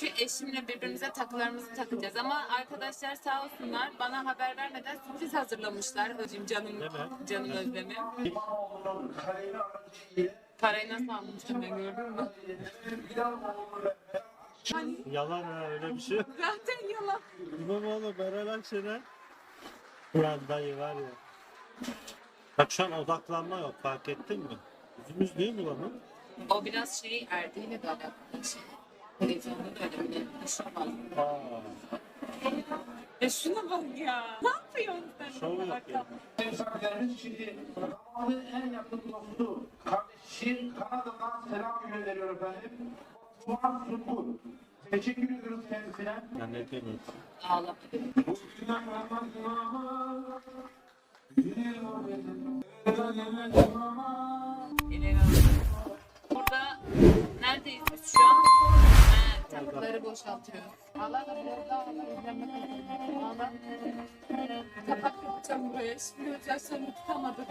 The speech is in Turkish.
Çünkü eşimle birbirimize takılarımızı takacağız. Ama arkadaşlar sağ olsunlar bana haber vermeden sürpriz hazırlamışlar. Hocam canım, Değil mi? canım özlemim. Parayı nasıl almış hemen gördün mü? Yalan ha öyle bir şey. Zaten yalan. İmamoğlu Meral Akşener. Ulan dayı var ya. Bak şu an odaklanma yok fark ettin mi? Yüzümüz niye bulanık? O biraz şey erdiğiyle de alakalı bir şey. Televizyonda da öyle bir şuna bak. Ya şuna bak ya. Ne yapıyorsun sen? şov yapıyor. Misafirlerimiz şimdi Ramazan'ın en yakın dostu, kardeşi Kanada'dan selam gönderiyor efendim. Fuat Sungur. Teşekkür ediyoruz kendisine. Ya ne diyeyim? Ağlama. Bu güzel Ramazan'a giriyor benim. İleri alalım. Takıları boşaltıyoruz. Allah da burada Allah izlemek Allah. Kapak yapacağım buraya. Şimdi özel tutamadık.